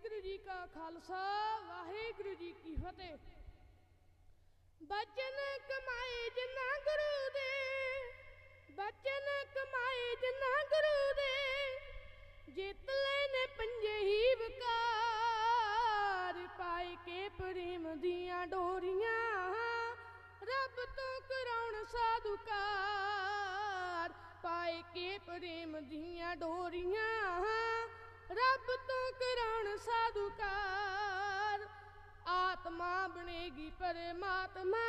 ਵਾਹਿਗੁਰੂ ਜੀ ਕਾ ਖਾਲਸਾ, ਵਾਹਿਗੁਰੂ ਜੀ ਕੀ ਫਤਿਹ। ਬਚਨ ਕਮਾਏ ਜਿਨਾ ਗੁਰੂ ਦੇ, ਬਚਨ ਕਮਾਏ ਜਿਨਾ ਗੁਰੂ ਦੇ, ਜਿੱਤ ਲੈਨੇ ਪੰਜੇ ਹੀ ਵਕਾਰ, ਪਾਏ ਕੇ ਪ੍ਰੇਮ ਦੀਆਂ ਡੋਰੀਆਂ, ਰੱਬ ਤੋਂ ਕਰਾਉਣ ਸਾਧੂਕਾਰ, ਪਾਏ ਕੇ ਪ੍ਰੇਮ ਦੀਆਂ ਡੋਰੀਆਂ। ਰੱਬ ਤੋਂ ਕਰਾਉਣ ਸਾਧੂਕਾਰ। ਆਤਮਾ ਬਣੇਗੀ ਪਰਮਾਤਮਾ।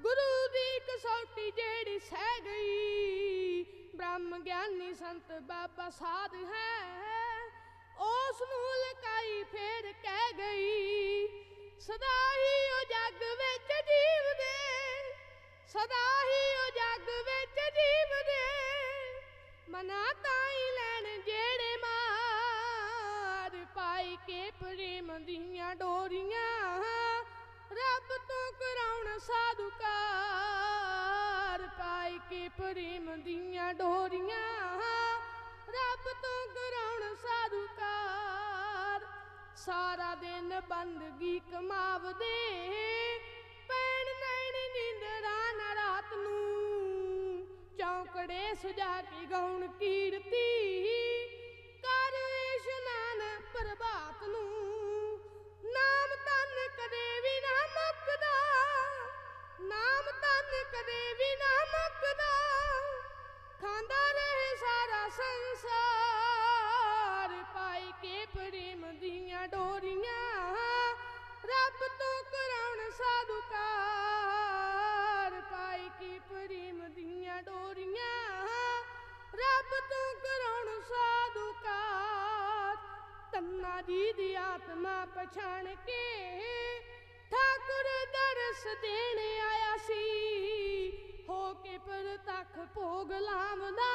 ਗੁਰੂ ਦੀ ਕਸੌਟੀ ਜਿਹੜੀ ਸਹਿ ਗਈ, ਬ੍ਰਹਮ ਗਿਆਨੀ ਸੰਤ ਬਾਬਾ ਸਾਧ ਹੈ। ਉਸ ਨੂੰ ਲਕਾਈ ਫੇਰ ਕਹਿ ਗਈ, ਸਦਾ ਹੀ ਉਹ ਜੱਗ ਵਿੱਚ ਜੀਵਦੇ, ਸਦਾ ਹੀ ਉਹ ਪ੍ਰੇਮ ਦੀਆਂ ਡੋਰੀਆਂ, ਰੱਬ ਤੋਂ ਕਰਾਉਣ ਸਾਧੂਕਾਰ। ਪਾਈ ਕੇ ਪ੍ਰੇਮ ਦੀਆਂ ਡੋਰੀਆਂ, ਰੱਬ ਤੋਂ ਕਰਾਉਣ ਸਾਧੂਕਾਰ। ਸਾਰਾ ਦਿਨ ਬੰਦਗੀ ਕਮਾਵਦੇ, ਪੈਣ ਨੈਣ ਨਿੰਦਰਾ ਨਾ ਰਾਤ ਨੂੰ। ਚੌਂਕੜੇ ਸੁਜਾ ਕੇ ਗਾਉਣ ਕੀਰਤੀ। ਸੰਸਾਰ ਪਾਈ ਕੇ ਪ੍ਰੇਮ ਦੀਆਂ ਡੋਰੀਆਂ, ਰੱਬ ਤੋਂ ਕਰਾਉਣ ਸਾਧੂਕਾਰ ਪਾਈ ਕੇ ਪ੍ਰੇਮ ਦੀਆਂ ਡੋਰੀਆਂ, ਰੱਬ ਤੋਂ ਕਰਾਉਣ ਸਾਧੂਕਾਰ। ਤੰਨਾ ਜੀ ਦੀ ਆਤਮਾ ਪਛਾਣ ਕੇ ਠਾਕੁਰ ਦਰਸ ਦੇਣ ਆਇਆ ਸੀ, ਹੋ ਕੇ ਪਰ ਤੱਕ ਭੋਗ ਲਾਵਦਾ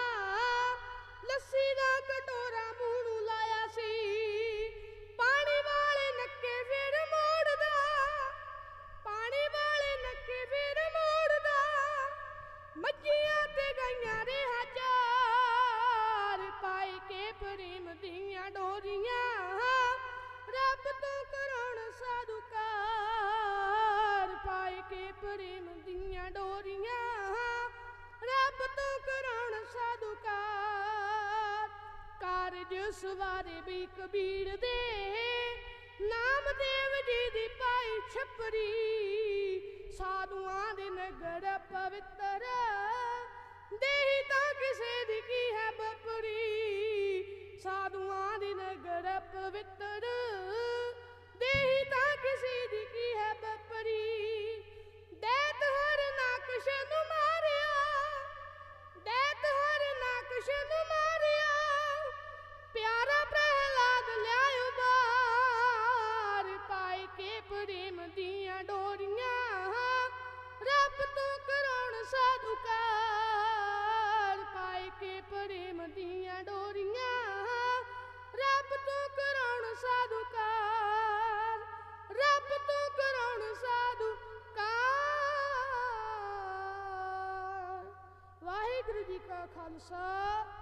ਸਵਾਰੇ ਵੀ ਕਬੀਰ ਦੇ ਨਾਮਦੇਵ ਜੀ ਦੀ ਪਾਈ ਛਪਰੀ। ਸਾਧੂਆਂ ਦੇ ਨਗਰ ਪਵਿੱਤਰ, ਦੇਹੀ ਤਾਂ ਕਿਸੇ ਦੀ ਕੀ ਹੈ ਬਪਰੀ। ਸਾਧੂਆਂ ਦੇ ਨਗਰ ਪਵਿੱਤਰ concert.